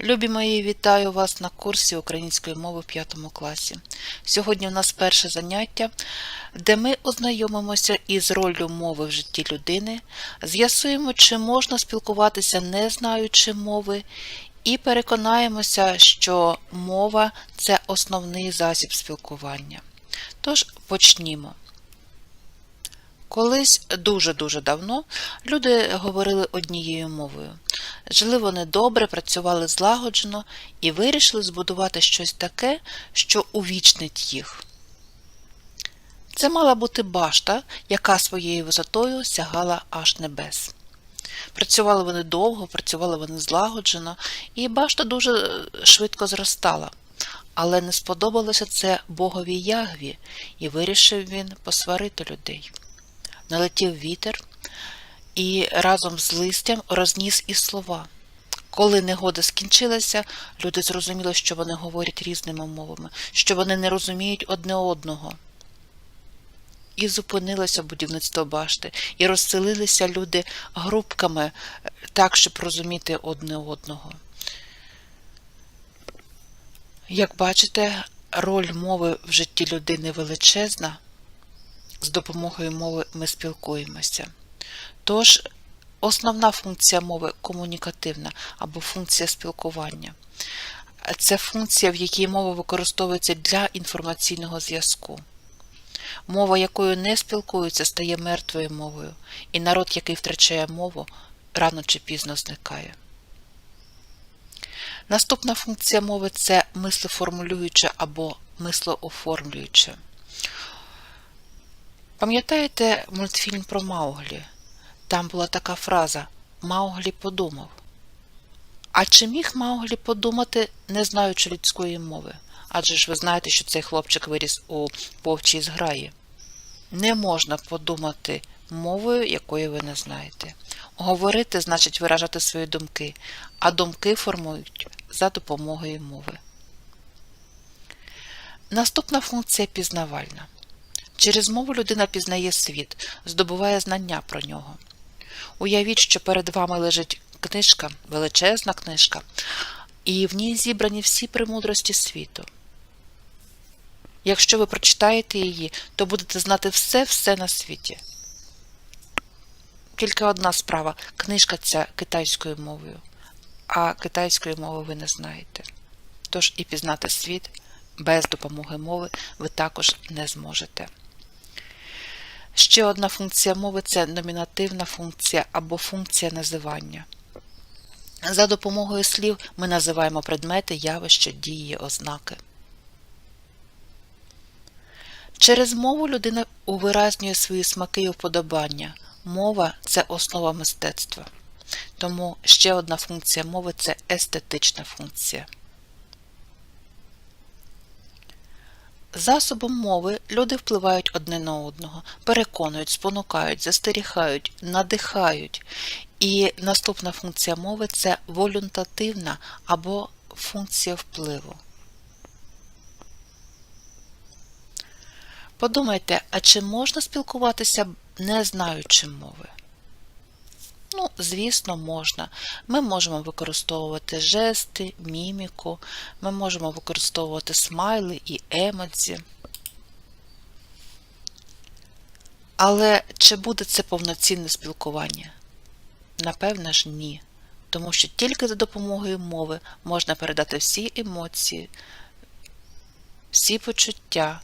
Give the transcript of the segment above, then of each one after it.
Любі мої, вітаю вас на курсі української мови в 5 класі. Сьогодні у нас перше заняття, де ми ознайомимося із роллю мови в житті людини, з'ясуємо, чи можна спілкуватися не знаючи мови, і переконаємося, що мова це основний засіб спілкування. Тож почнімо. Колись дуже-дуже давно люди говорили однією мовою. Жили вони добре, працювали злагоджено і вирішили збудувати щось таке, що увічнить їх. Це мала бути башта, яка своєю висотою сягала аж небес. Працювали вони довго, працювали вони злагоджено, і башта дуже швидко зростала. Але не сподобалося це богові Ягві, і вирішив він посварити людей. Налетів вітер і разом з листям розніс і слова. Коли негода скінчилася, люди зрозуміли, що вони говорять різними мовами, що вони не розуміють одне одного. І зупинилося будівництво башти, і розселилися люди групками так, щоб розуміти одне одного. Як бачите, роль мови в житті людини величезна, з допомогою мови ми спілкуємося. Тож, основна функція мови комунікативна або функція спілкування. Це функція, в якій мова використовується для інформаційного зв'язку. Мова, якою не спілкуються, стає мертвою мовою, і народ, який втрачає мову, рано чи пізно зникає. Наступна функція мови це мислеформулююча або мислооформлююча. Пам'ятаєте мультфільм про Мауглі? Там була така фраза Мауглі подумав. А чи міг Мауглі подумати, не знаючи людської мови? Адже ж ви знаєте, що цей хлопчик виріс у повчій зграї. Не можна подумати мовою, якої ви не знаєте. Говорити значить виражати свої думки, а думки формують за допомогою мови. Наступна функція пізнавальна. Через мову людина пізнає світ, здобуває знання про нього. Уявіть, що перед вами лежить книжка, величезна книжка, і в ній зібрані всі премудрості світу. Якщо ви прочитаєте її, то будете знати все-все на світі. Тільки одна справа книжка ця китайською мовою, а китайської мови ви не знаєте. Тож і пізнати світ без допомоги мови ви також не зможете. Ще одна функція мови це номінативна функція або функція називання. За допомогою слів ми називаємо предмети, явища, дії, ознаки. Через мову людина увиразнює свої смаки і вподобання. Мова це основа мистецтва. Тому ще одна функція мови це естетична функція. Засобом мови люди впливають одне на одного, переконують, спонукають, застерігають, надихають. І наступна функція мови це волюнтативна або функція впливу. Подумайте, а чи можна спілкуватися не знаючи мови? Ну, звісно, можна. Ми можемо використовувати жести, міміку, ми можемо використовувати смайли і емодзі. Але чи буде це повноцінне спілкування? Напевне ж, ні. Тому що тільки за допомогою мови можна передати всі емоції, всі почуття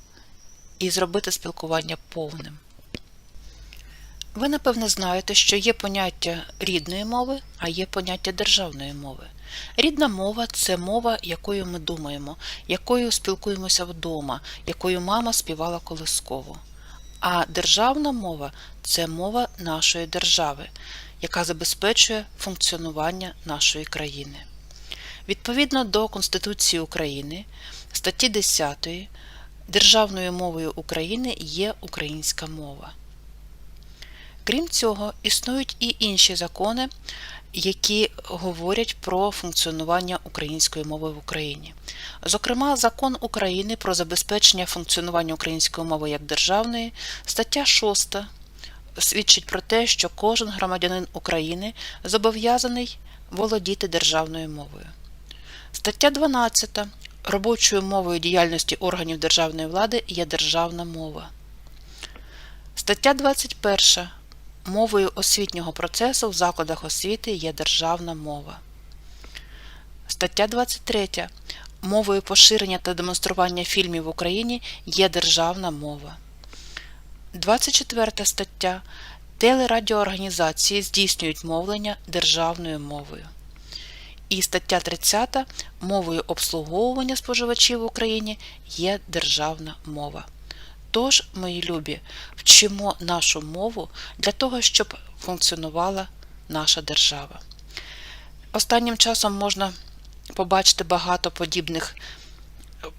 і зробити спілкування повним. Ви, напевне, знаєте, що є поняття рідної мови, а є поняття державної мови. Рідна мова це мова, якою ми думаємо, якою спілкуємося вдома, якою мама співала колисково. А державна мова це мова нашої держави, яка забезпечує функціонування нашої країни. Відповідно до Конституції України, статті 10, державною мовою України є українська мова. Крім цього, існують і інші закони, які говорять про функціонування української мови в Україні. Зокрема, закон України про забезпечення функціонування української мови як державної, стаття 6 свідчить про те, що кожен громадянин України зобов'язаний володіти державною мовою. Стаття 12. Робочою мовою діяльності органів державної влади є державна мова. Стаття 21. Мовою освітнього процесу в закладах освіти є державна мова. Стаття 23. Мовою поширення та демонстрування фільмів в Україні є державна мова. 24 стаття. Телерадіоорганізації здійснюють мовлення державною мовою. І стаття 30 мовою обслуговування споживачів в Україні є державна мова. Тож, мої любі, вчимо нашу мову для того, щоб функціонувала наша держава. Останнім часом можна побачити багато подібних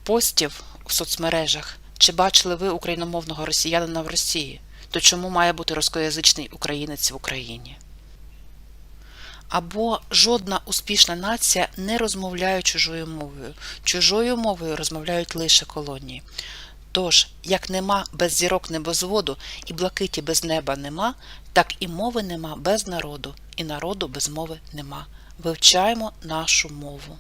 постів в соцмережах. Чи бачили ви україномовного росіянина в Росії? То чому має бути рускоязичний українець в Україні? Або жодна успішна нація не розмовляє чужою мовою. Чужою мовою розмовляють лише колонії. Тож, як нема без зірок небозводу і блакиті без неба нема, так і мови нема без народу, і народу без мови нема. Вивчаємо нашу мову.